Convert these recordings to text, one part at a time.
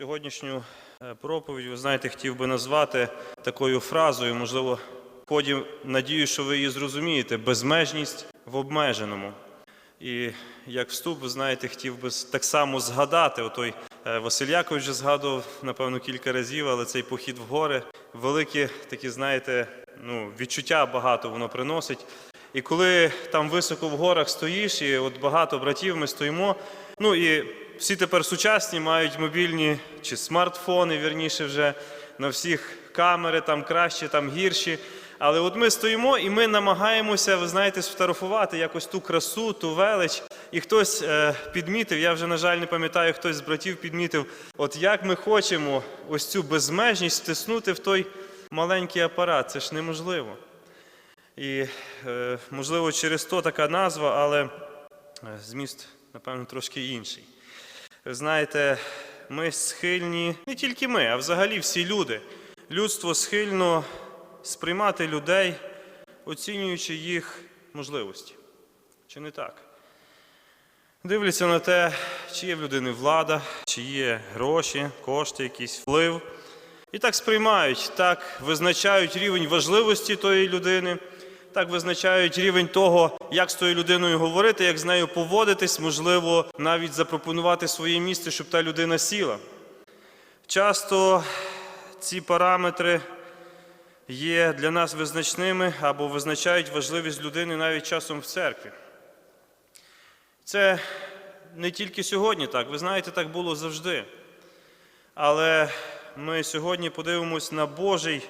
Сьогоднішню е, проповідь, ви знаєте, хотів би назвати такою фразою, можливо, в ході надію, що ви її зрозумієте, безмежність в обмеженому. І як вступ, ви знаєте, хотів би так само згадати, отой е, Василь Якович вже згадував, напевно, кілька разів, але цей похід в гори, великі такі, знаєте, ну, відчуття багато воно приносить. І коли там високо в горах стоїш, і от багато братів ми стоїмо, ну і всі тепер сучасні мають мобільні чи смартфони, вірніше вже на всіх камери, там кращі, там гірші. Але от ми стоїмо і ми намагаємося, ви знаєте, сфотографувати якось ту красу, ту велич. І хтось е, підмітив, я вже, на жаль, не пам'ятаю, хтось з братів підмітив, от як ми хочемо ось цю безмежність втиснути в той маленький апарат. Це ж неможливо. І, е, можливо, через то така назва, але е, зміст, напевно, трошки інший. Знаєте, ми схильні, не тільки ми, а взагалі всі люди. Людство схильно сприймати людей, оцінюючи їх можливості. Чи не так? Дивляться на те, чи є в людини влада, чи є гроші, кошти, якийсь вплив. І так сприймають, так визначають рівень важливості тої людини, так визначають рівень того, як з тою людиною говорити, як з нею поводитись, можливо, навіть запропонувати своє місце, щоб та людина сіла. Часто ці параметри є для нас визначними або визначають важливість людини навіть часом в церкві. Це не тільки сьогодні так, ви знаєте, так було завжди. Але ми сьогодні подивимось на Божий,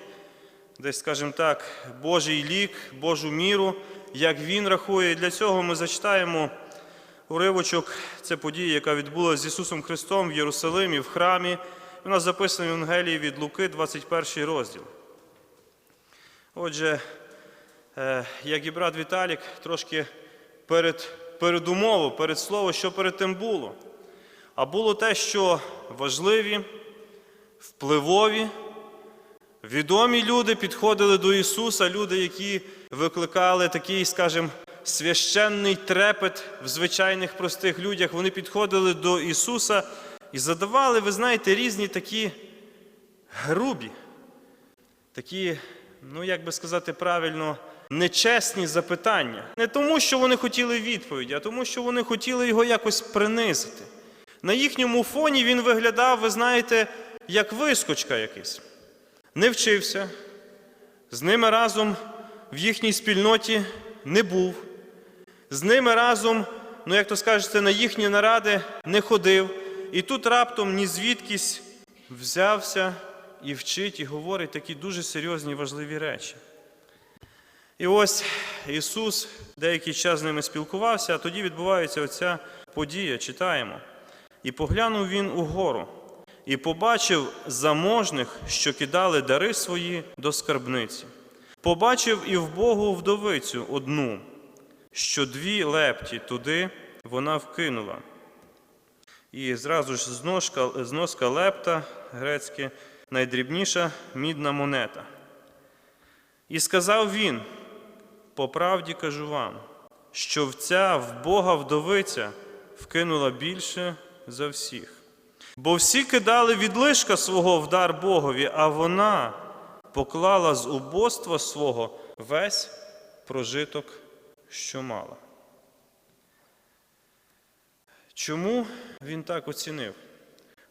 десь, скажімо так, Божий лік, Божу міру, як він рахує. І для цього ми зачитаємо уривочок. Це подія, яка відбулася з Ісусом Христом в Єрусалимі, в храмі. Вона записана в Євангелії від Луки, 21 розділ. Отже, е, як і брат Віталік, трошки перед, передумову, перед слово, що перед тим було. А було те, що важливі, впливові, відомі люди підходили до Ісуса, люди, які викликали такий, скажімо, священний трепет в звичайних простих людях. Вони підходили до Ісуса і задавали, ви знаєте, різні такі грубі, такі, ну як би сказати правильно, нечесні запитання. Не тому, що вони хотіли відповіді, а тому, що вони хотіли його якось принизити. На їхньому фоні він виглядав, ви знаєте, як вискочка якийсь. Не вчився, з ними разом в їхній спільноті не був, з ними разом, ну як то скажете, на їхні наради не ходив. І тут раптом ні звідкись взявся і вчить, і говорить такі дуже серйозні важливі речі. І ось Ісус деякий час з ними спілкувався, а тоді відбувається оця подія, читаємо. І поглянув він угору, і побачив заможних, що кидали дари свої до скарбниці. Побачив і вбогу вдовицю одну, що дві лепті туди вона вкинула. І зразу ж зножка, зноска лепта грецьке, найдрібніша мідна монета. І сказав він: по правді кажу вам, що в ця в Бога вдовиця вкинула більше за всіх. Бо всі кидали відлишка свого в дар Богові, а вона поклала з убоства свого весь прожиток, що мала. Чому він так оцінив?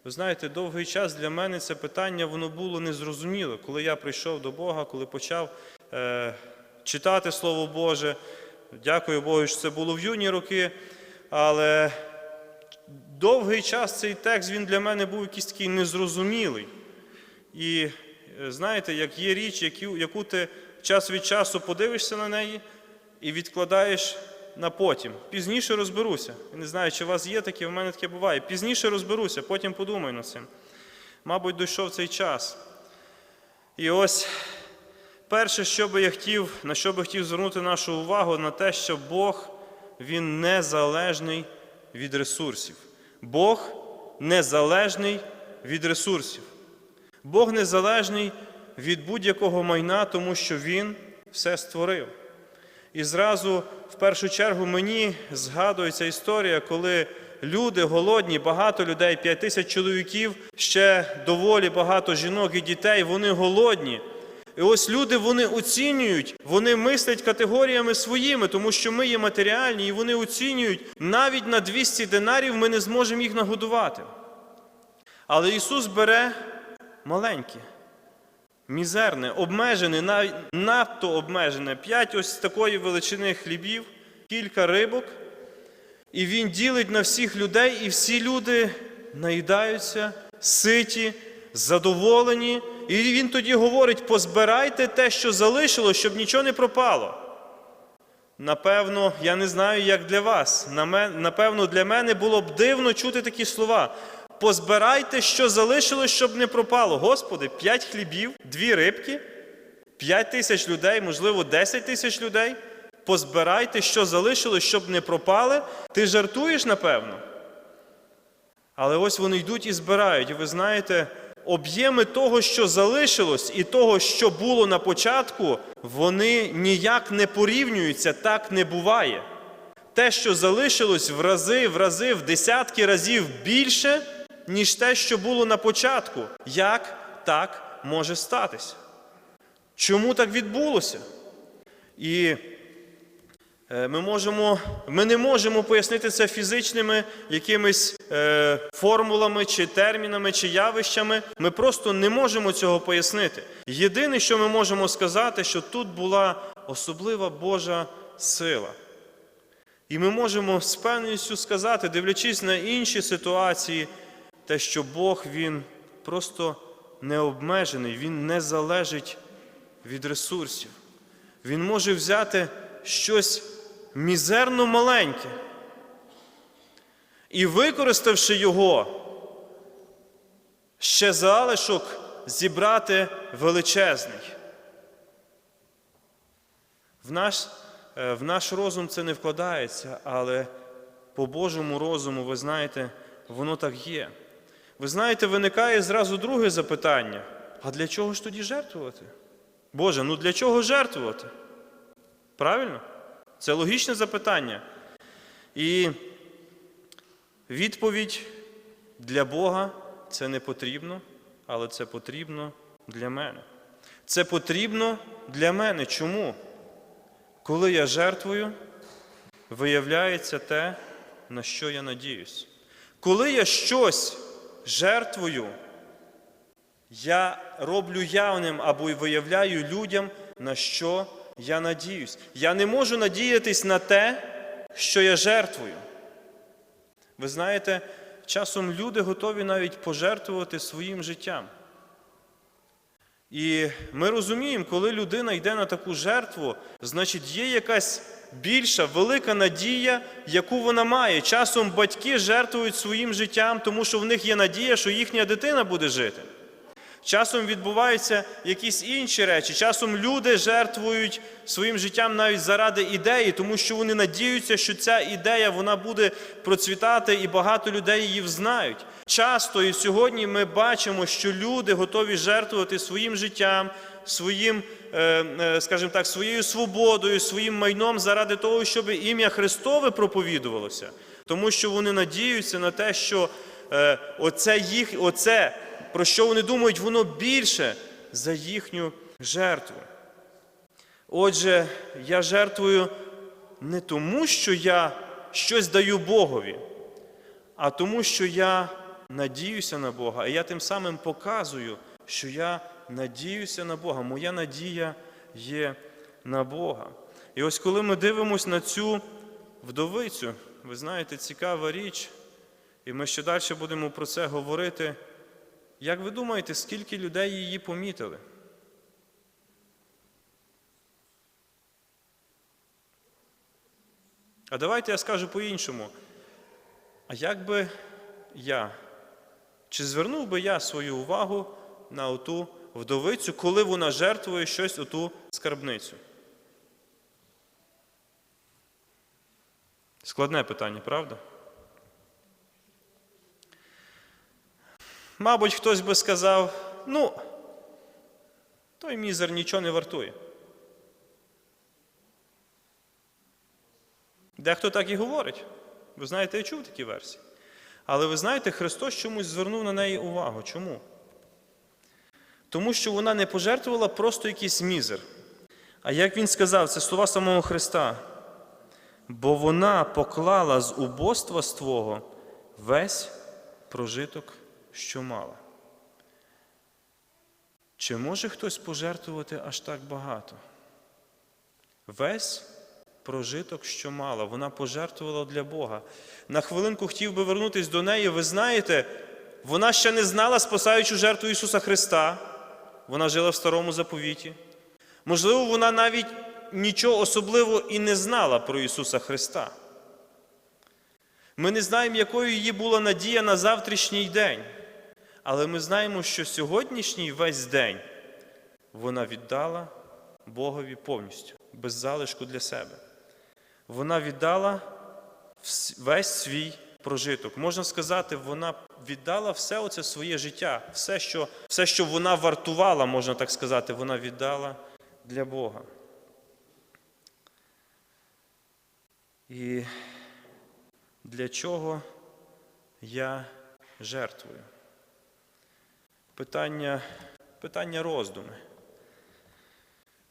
Ви знаєте, довгий час для мене це питання воно було незрозуміле. Коли я прийшов до Бога, коли почав е, читати Слово Боже, дякую Богу, що це було в юні роки, але довгий час цей текст він для мене був якийсь такий незрозумілий. І е, знаєте, як є річ, яку, яку ти час від часу подивишся на неї і відкладаєш на потім. Пізніше розберуся. Не знаю, чи у вас є таке, в мене таке буває. Пізніше розберуся, потім подумаю над цим. Мабуть, дійшов цей час. І ось перше, що би я хотів, на що би хотів звернути нашу увагу, на те, що Бог він незалежний від ресурсів. Бог незалежний від ресурсів. Бог незалежний від будь-якого майна, тому що Він все створив. І зразу, в першу чергу, мені згадується історія, коли люди голодні, багато людей, 5 тисяч чоловіків, ще доволі багато жінок і дітей, вони голодні. І ось люди вони оцінюють, вони мислять категоріями своїми, тому що ми є матеріальні, і вони оцінюють, навіть на 200 динарів ми не зможемо їх нагодувати. Але Ісус бере маленьке, мізерне, обмежене, надто обмежене, п'ять ось такої величини хлібів, кілька рибок, і Він ділить на всіх людей, і всі люди наїдаються, ситі, задоволені. І він тоді говорить: позбирайте те, що залишилось, щоб нічого не пропало. Напевно, я не знаю, як для вас. Напевно, для мене було б дивно чути такі слова. Позбирайте, що залишилось, щоб не пропало. Господи, п'ять хлібів, дві рибки, п'ять тисяч людей, можливо, десять тисяч людей. Позбирайте, що залишилось, щоб не пропали. Ти жартуєш, напевно. Але ось вони йдуть і збирають. І ви знаєте, об'єми того, що залишилось, і того, що було на початку, вони ніяк не порівнюються, так не буває. Те, що залишилось в рази, в рази, в десятки разів більше, ніж те, що було на початку. Як так може статися? Чому так відбулося? І Ми, можемо, ми не можемо пояснити це фізичними якимись е, формулами, чи термінами, чи явищами. Ми просто не можемо цього пояснити. Єдине, що ми можемо сказати, що тут була особлива Божа сила. І ми можемо з певністю сказати, дивлячись на інші ситуації, те, що Бог Він просто не обмежений, Він не залежить від ресурсів. Він може взяти щось мізерно маленьке і, використавши його, ще залишок зібрати величезний. В наш, е, в наш розум це не вкладається, але по Божому розуму, ви знаєте, воно так є. Ви знаєте, виникає зразу друге запитання: а для чого ж тоді жертвувати? Боже, ну для чого жертвувати? Правильно? Це логічне запитання. І відповідь для Бога це не потрібно, але це потрібно для мене. Це потрібно для мене. Чому? Коли я жертвую, виявляється те, на що я надіюсь. Коли я щось жертвую, я роблю явним або й виявляю людям, на що я надіюсь. Я не можу надіятись на те, що я жертвую. Ви знаєте, часом люди готові навіть пожертвувати своїм життям. І ми розуміємо, коли людина йде на таку жертву, значить є якась більша, велика надія, яку вона має. Часом батьки жертвують своїм життям, тому що в них є надія, що їхня дитина буде жити. Часом відбуваються якісь інші речі. Часом люди жертвують своїм життям навіть заради ідеї, тому що вони надіються, що ця ідея вона буде процвітати, і багато людей її взнають. Часто і сьогодні ми бачимо, що люди готові жертвувати своїм життям, своїм, е, е, скажімо так, своєю свободою, своїм майном заради того, щоб ім'я Христове проповідувалося, тому що вони надіються на те, що е, оце їх, оце про що вони думають, воно більше за їхню жертву. Отже, я жертвую не тому, що я щось даю Богові, а тому, що я надіюся на Бога, і я тим самим показую, що я надіюся на Бога. Моя надія є на Бога. І ось коли ми дивимося на цю вдовицю, ви знаєте, цікава річ, і ми ще далі будемо про це говорити. Як ви думаєте, скільки людей її помітили? А давайте я скажу по-іншому. А як би я, чи звернув би я свою увагу на оту вдовицю, коли вона жертвує щось оту скарбницю? Складне питання, правда? Мабуть, хтось би сказав, ну, той мізер нічого не вартує. Дехто так і говорить. Ви знаєте, я чув такі версії. Але ви знаєте, Христос чомусь звернув на неї увагу. Чому? Тому що вона не пожертвувала просто якийсь мізер. А як він сказав, це слова самого Христа. Бо вона поклала з убоства свого весь прожиток, що мала. Чи може хтось пожертвувати аж так багато? Весь прожиток, що мала, вона пожертвувала для Бога. На хвилинку хотів би вернутися до неї. Ви знаєте, вона ще не знала спасаючу жертву Ісуса Христа. Вона жила в старому заповіті. Можливо, вона навіть нічого особливого і не знала про Ісуса Христа. Ми не знаємо, якою її була надія на завтрашній день. Але ми знаємо, що сьогоднішній весь день вона віддала Богові повністю, без залишку для себе. Вона віддала весь свій прожиток. Можна сказати, вона віддала все оце своє життя, все що, все, що вона вартувала, можна так сказати, вона віддала для Бога. І для чого я жертвую? Питання, питання роздуми.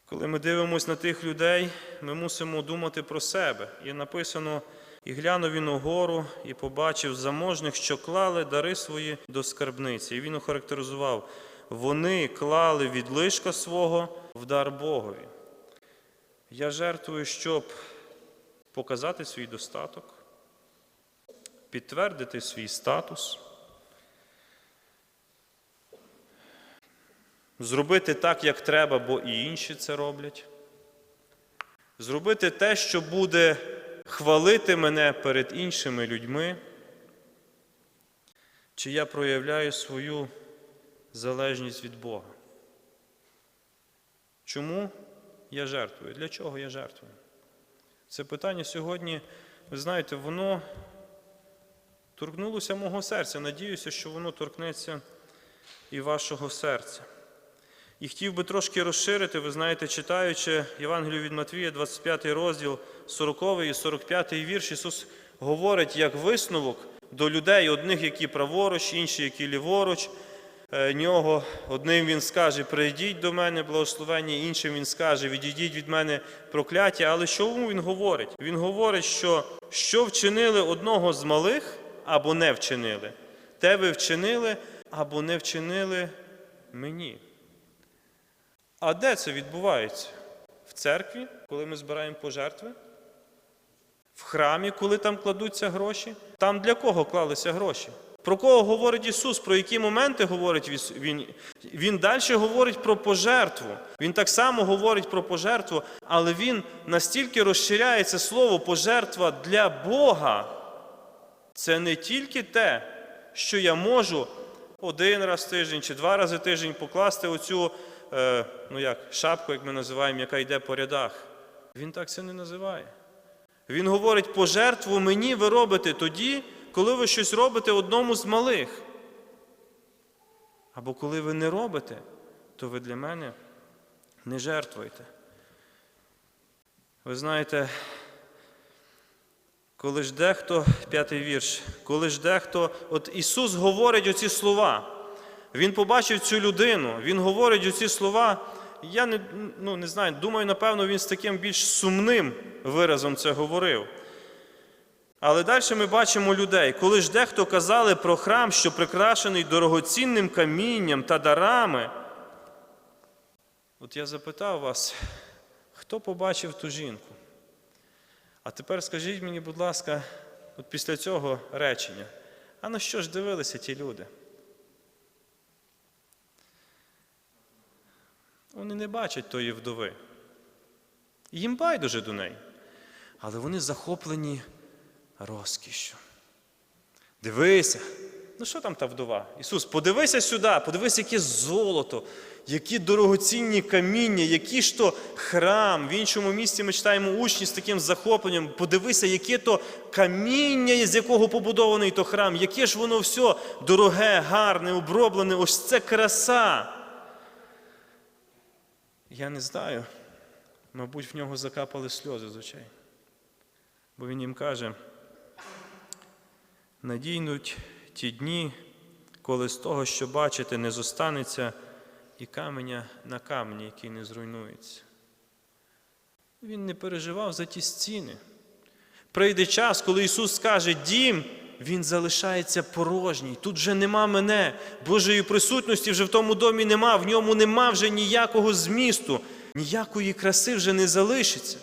Коли ми дивимося на тих людей, ми мусимо думати про себе. І написано: і глянув він угору, і побачив заможних, що клали дари свої до скарбниці. І він охарактеризував: вони клали від лишка свого в дар Богові. Я жертвую, щоб показати свій достаток, підтвердити свій статус. Зробити так, як треба, бо і інші це роблять. Зробити те, що буде хвалити мене перед іншими людьми. Чи я проявляю свою залежність від Бога? Чому я жертвую? Для чого я жертвую? Це питання сьогодні, ви знаєте, воно торкнулося мого серця. Надіюся, що воно торкнеться і вашого серця. І хотів би трошки розширити, ви знаєте, читаючи Євангелію від Матвія, 25 розділ, 40 і 45 вірш, Ісус говорить як висновок до людей, одних, які праворуч, інші, які ліворуч. Е, Нього одним Він скаже, прийдіть до мене, благословення, іншим Він скаже, відійдіть від мене прокляття. Але що він говорить? Він говорить, що що вчинили одного з малих або не вчинили, те ви вчинили або не вчинили мені. А де це відбувається? В церкві, коли ми збираємо пожертви? В храмі, коли там кладуться гроші? Там для кого клалися гроші? Про кого говорить Ісус? Про які моменти говорить Він? Він далі говорить про пожертву. Він так само говорить про пожертву, але Він настільки розширяє це слово пожертва для Бога. Це не тільки те, що я можу один раз в тиждень чи два рази в тиждень покласти оцю ну як, шапку, як ми називаємо, яка йде по рядах. Він так це не називає. Він говорить, пожертву мені ви робите тоді, коли ви щось робите одному з малих. Або коли ви не робите, то ви для мене не жертвуєте. Ви знаєте, коли ж дехто, п'ятий вірш, коли ж дехто, от Ісус говорить оці слова. Він побачив цю людину, Він говорить оці слова. Я не, ну, не знаю, думаю, напевно, він з таким більш сумним виразом це говорив. Але далі ми бачимо людей, коли ж дехто казали про храм, що прикрашений дорогоцінним камінням та дарами. От я запитав вас, хто побачив ту жінку? А тепер скажіть мені, будь ласка, от після цього речення, а на що ж дивилися ті люди? Вони не бачать тої вдови. Їм байдуже до неї. Але вони захоплені розкішшю. Дивися, ну що там та вдова? Ісус, подивися сюди, подивися, яке золото, які дорогоцінні каміння, який ж то храм. В іншому місці ми читаємо учні з таким захопленням. Подивися, яке то каміння, з якого побудований то храм, яке ж воно все дороге, гарне, оброблене, ось це краса. Я не знаю. Мабуть, в нього закапали сльози з очей. Бо він їм каже: надійнуть ті дні, коли з того, що бачите, не зостанеться і каменя на камені, який не зруйнується. Він не переживав за ті стіни. Прийде час, коли Ісус скаже, дім, він залишається порожній. Тут вже нема мене. Божої присутності вже в тому домі нема, в ньому нема вже ніякого змісту, ніякої краси вже не залишиться.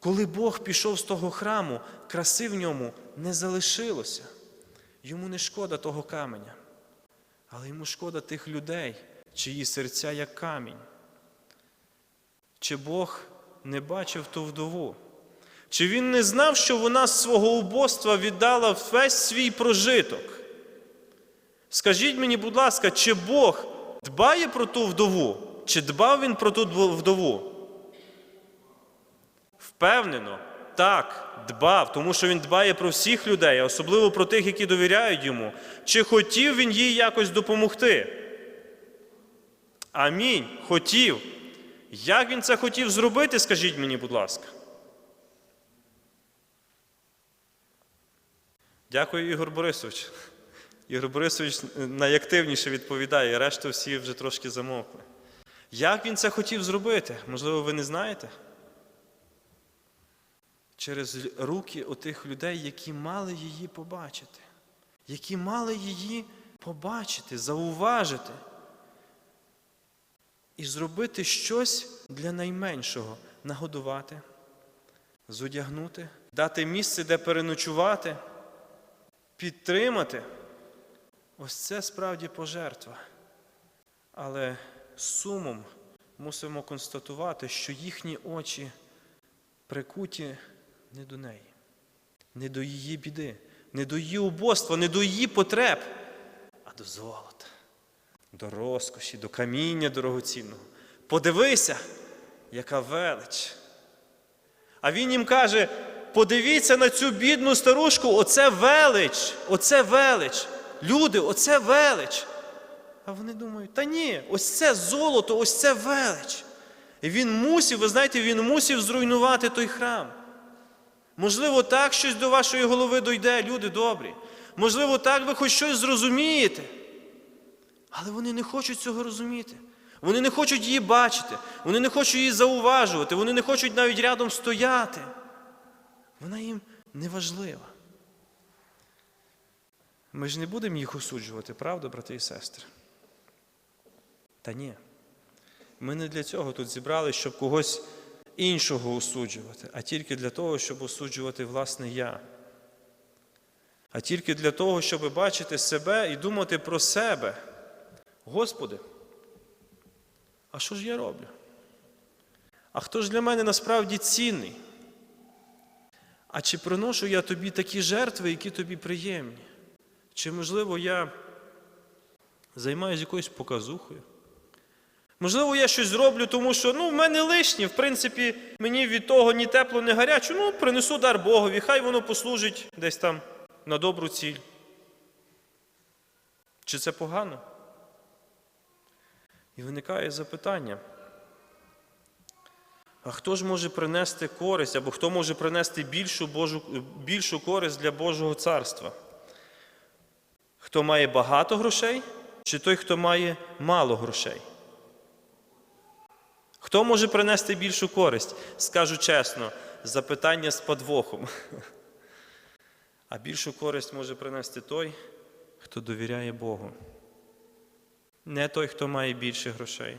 Коли Бог пішов з того храму, краси в ньому не залишилося. Йому не шкода того каменя, але йому шкода тих людей, чиї серця як камінь. Чи Бог не бачив ту вдову? Чи він не знав, що вона з свого убоства віддала весь свій прожиток? Скажіть мені, будь ласка, чи Бог дбає про ту вдову? Чи дбав він про ту вдову? Впевнено, так, дбав, тому що він дбає про всіх людей, особливо про тих, які довіряють йому. Чи хотів він їй якось допомогти? Амінь. Хотів. Як він це хотів зробити, скажіть мені, будь ласка. Дякую, Ігор Борисович. Ігор Борисович найактивніше відповідає, решта всі вже трошки замовкли. Як він це хотів зробити? Можливо, ви не знаєте? Через руки отих людей, які мали її побачити, які мали її побачити, зауважити і зробити щось для найменшого нагодувати, зодягнути, дати місце, де переночувати, підтримати. Ось це справді пожертва. Але сумом мусимо констатувати, що їхні очі прикуті не до неї, не до її біди, не до її убоства, не до її потреб, а до золота, до розкоші, до каміння дорогоцінного. Подивися, яка велич. А він їм каже: подивіться на цю бідну старушку, оце велич, оце велич. Люди, оце велич. А вони думають, та ні, ось це золото, ось це велич. І він мусив, ви знаєте, він мусив зруйнувати той храм. Можливо, так щось до вашої голови дойде, люди добрі. Можливо, так ви хоч щось зрозумієте. Але вони не хочуть цього розуміти. Вони не хочуть її бачити, вони не хочуть її зауважувати, вони не хочуть навіть рядом стояти. Вона їм не важлива. Ми ж не будемо їх осуджувати, правда, брати і сестри? Та ні. Ми не для цього тут зібрали, щоб когось іншого осуджувати, а тільки для того, щоб осуджувати власне я. А тільки для того, щоб бачити себе і думати про себе. Господи, а що ж я роблю? А хто ж для мене насправді цінний? А чи приношу я тобі такі жертви, які тобі приємні? Чи, можливо, я займаюся якоюсь показухою? Можливо, я щось зроблю, тому що ну, в мене лишнє, в принципі, мені від того ні тепло, ні гаряче, ну, принесу дар Богові, хай воно послужить десь там на добру ціль. Чи це погано? І виникає запитання. А хто ж може принести користь, або хто може принести більшу, Божу, більшу користь для Божого царства? Хто має багато грошей, чи той, хто має мало грошей? Хто може принести більшу користь? Скажу чесно, запитання з подвохом. А більшу користь може принести той, хто довіряє Богу. Не той, хто має більше грошей,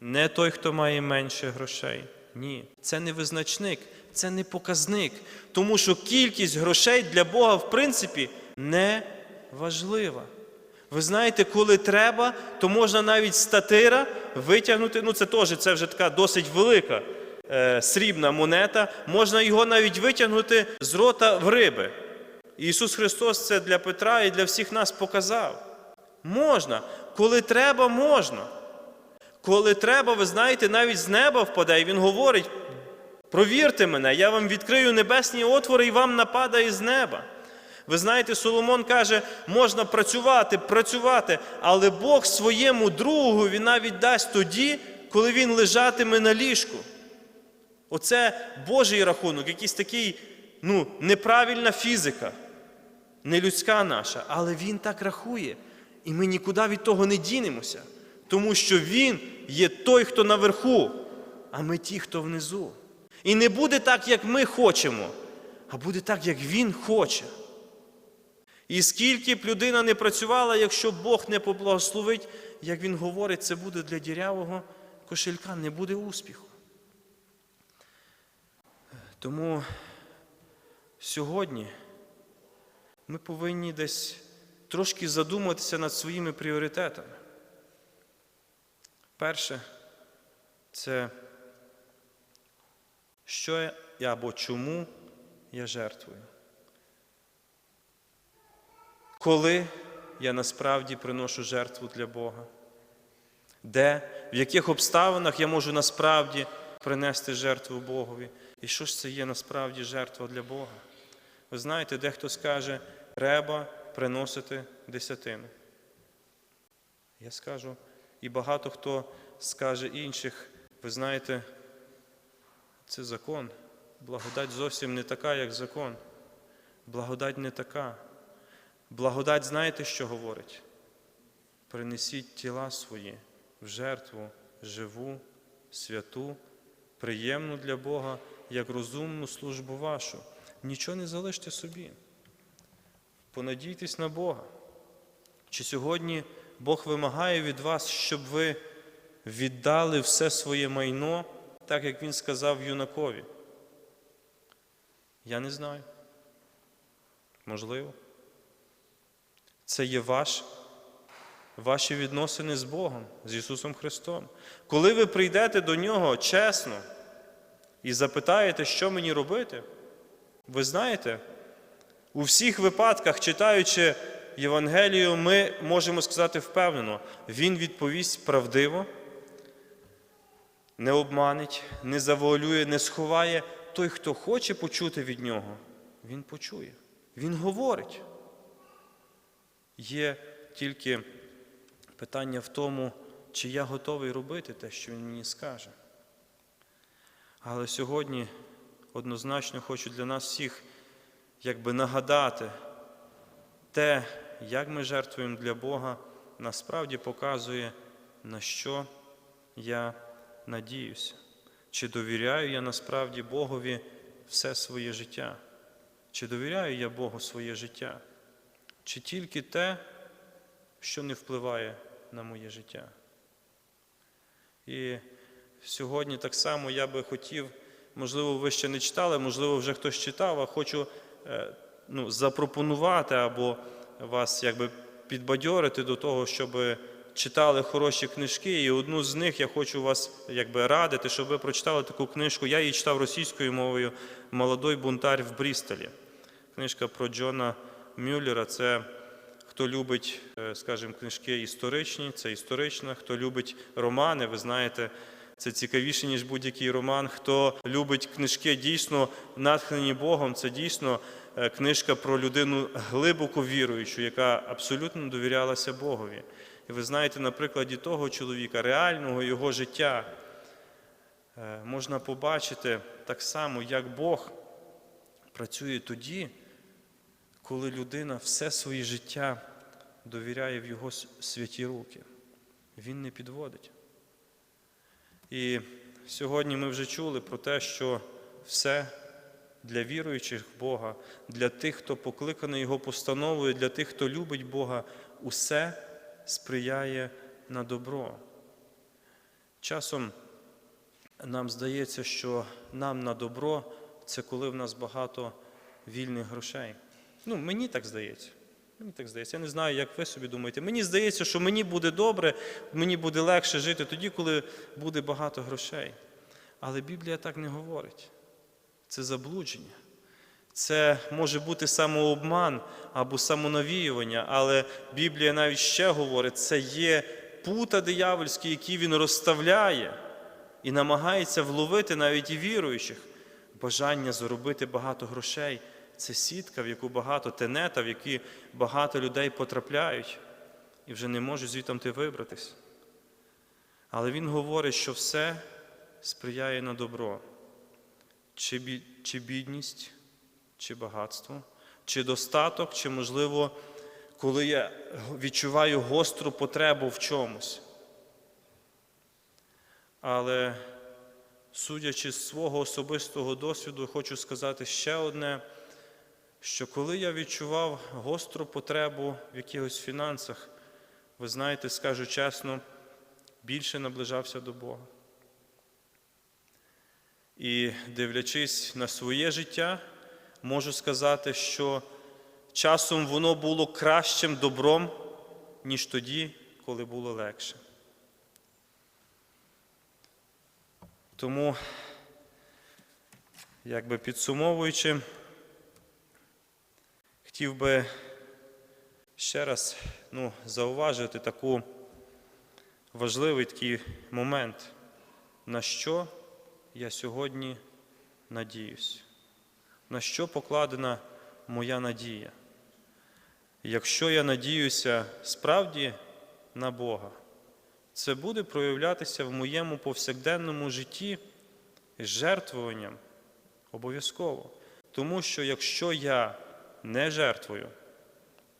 не той, хто має менше грошей. Ні, це не визначник, це не показник. Тому що кількість грошей для Бога, в принципі, не важлива. Ви знаєте, коли треба, то можна навіть статира витягнути. Ну, це теж це вже така досить велика е, срібна монета. Можна його навіть витягнути з рота в риби. Ісус Христос це для Петра і для всіх нас показав. Можна, коли треба, можна. Коли треба, ви знаєте, навіть з неба впаде, і Він говорить: провірте мене, я вам відкрию небесні отвори і вам нападає з неба. Ви знаєте, Соломон каже, можна працювати, працювати, але Бог своєму другу він навіть дасть тоді, коли він лежатиме на ліжку. Оце Божий рахунок, якийсь такий ну, неправильна фізика. не людська наша, але Він так рахує. І ми нікуди від того не дінемося, тому що Він є той, хто наверху, а ми ті, хто внизу. І не буде так, як ми хочемо, а буде так, як Він хоче. І скільки б людина не працювала, якщо Бог не поблагословить, як він говорить, це буде для дірявого кошелька, не буде успіху. Тому сьогодні ми повинні десь трошки задуматися над своїми пріоритетами. Перше, це що я або чому я жертвую. Коли я насправді приношу жертву для Бога? Де, в яких обставинах я можу насправді принести жертву Богові? І що ж це є насправді жертва для Бога? Ви знаєте, дехто скаже, треба приносити десятину. Я скажу, і багато хто скаже інших, ви знаєте, це закон. Благодать зовсім не така, як закон. Благодать не така. Благодать, знаєте, що говорить? Принесіть тіла свої в жертву живу, святу, приємну для Бога, як розумну службу вашу. Нічого не залиште собі. Понадійтесь на Бога. Чи сьогодні Бог вимагає від вас, щоб ви віддали все своє майно, так як Він сказав юнакові? Я не знаю. Можливо. Це є ваш, ваші відносини з Богом, з Ісусом Христом. Коли ви прийдете до Нього чесно і запитаєте, що мені робити, ви знаєте, у всіх випадках, читаючи Євангелію, ми можемо сказати впевнено, Він відповість правдиво, не обманить, не завуалює, не сховає. Той, хто хоче почути від нього, він почує. Він говорить. Є тільки питання в тому, чи я готовий робити те, що він мені скаже. Але сьогодні однозначно хочу для нас всіх якби нагадати те, як ми жертвуємо для Бога, насправді показує, на що я надіюся. Чи довіряю я насправді Богові все своє життя? Чи довіряю я Богу своє життя? Чи тільки те, що не впливає на моє життя? І сьогодні так само я би хотів, можливо, ви ще не читали, можливо, вже хтось читав, а хочу е, ну, запропонувати або вас якби підбадьорити до того, щоб читали хороші книжки. І одну з них я хочу вас якби радити, щоб ви прочитали таку книжку. Я її читав російською мовою Молодой бунтар в Брістолі. Книжка про Джона Мюллера. Це хто любить, е, скажімо, книжки історичні, це історична. Хто любить романи, ви знаєте, це цікавіше, ніж будь-який роман. Хто любить книжки дійсно натхнені Богом, це дійсно книжка про людину глибоко віруючу, яка абсолютно довірялася Богові. І ви знаєте, на прикладі того чоловіка, реального його життя, е, можна побачити так само, як Бог працює тоді, коли людина все своє життя довіряє в його святі руки. Він не підводить. І сьогодні ми вже чули про те, що все для віруючих в Бога, для тих, хто покликаний Його постановою, для тих, хто любить Бога, усе сприяє на добро. Часом нам здається, що нам на добро це коли в нас багато вільних грошей. Ну, мені так здається. Мені так здається. Я не знаю, як ви собі думаєте. Мені здається, що мені буде добре, мені буде легше жити тоді, коли буде багато грошей. Але Біблія так не говорить. Це заблудження. Це може бути самообман або самонавіювання, але Біблія навіть ще говорить, це є пута диявольські, які він розставляє і намагається вловити навіть і віруючих. Бажання заробити багато грошей це сітка, в яку багато тенета, в які багато людей потрапляють і вже не можуть звідти вибратись. Але він говорить, що все сприяє на добро, чи бідність, чи багатство. чи достаток, чи, можливо, коли я відчуваю гостру потребу в чомусь. Але судячи з свого особистого досвіду, хочу сказати ще одне, що коли я відчував гостру потребу в якихось фінансах, ви знаєте, скажу чесно, більше наближався до Бога. І дивлячись на своє життя, можу сказати, що часом воно було кращим добром, ніж тоді, коли було легше. Тому, якби підсумовуючи, хотів би ще раз ну, зауважити таку важливий такий момент, на що я сьогодні надіюсь, на що покладена моя надія. Якщо я надіюся справді на Бога, це буде проявлятися в моєму повсякденному житті жертвуванням обов'язково. Тому що якщо я не жертвую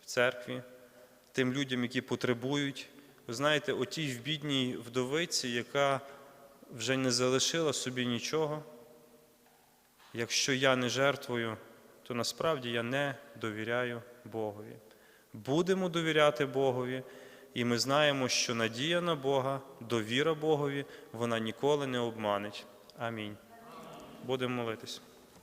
в церкві тим людям, які потребують, ви знаєте, отій в бідній вдовиці, яка вже не залишила собі нічого, якщо я не жертвую, то насправді я не довіряю Богові. Будемо довіряти Богові, і ми знаємо, що надія на Бога, довіра Богові, вона ніколи не обманить. Амінь. Будемо молитись.